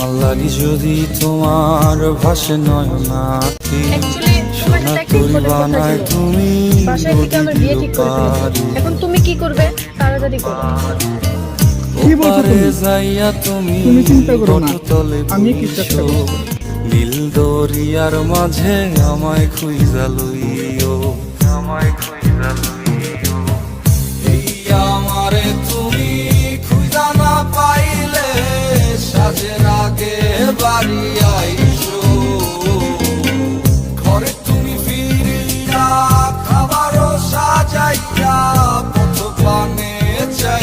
রাগ যদি তোমার ভাসে নয়নাতে সোনা তরি বানায় তুমি আমার এখন তুমি কি করবে তাড়াতাড়ি কি বলছো তুমি? যাইয়া তুমি তুমি চিন্তা করো না। আমি কি চেষ্টা বইসো। নীল দরিয়ার মাঝে আমায় খুইজা লইও আমায় খুইজা লইও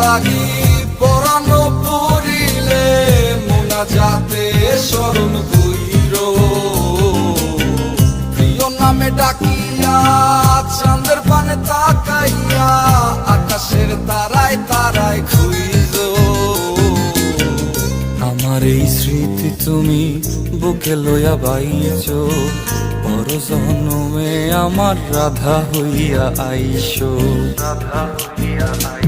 লাগি পরানো পড়িলে মোনা যাতে স্মরণ কইর। প্রিয় নামে ডাকিয়া, চাঁদের পানে তাকাইয়া, আকাশের তারায় তারায় খুইজ আমার এই স্মৃতি তুমি বুকে লইয়া বাইছ পর জনমে আমার রাধা হইয়া আইসো। রাধা হইয়া আইসো।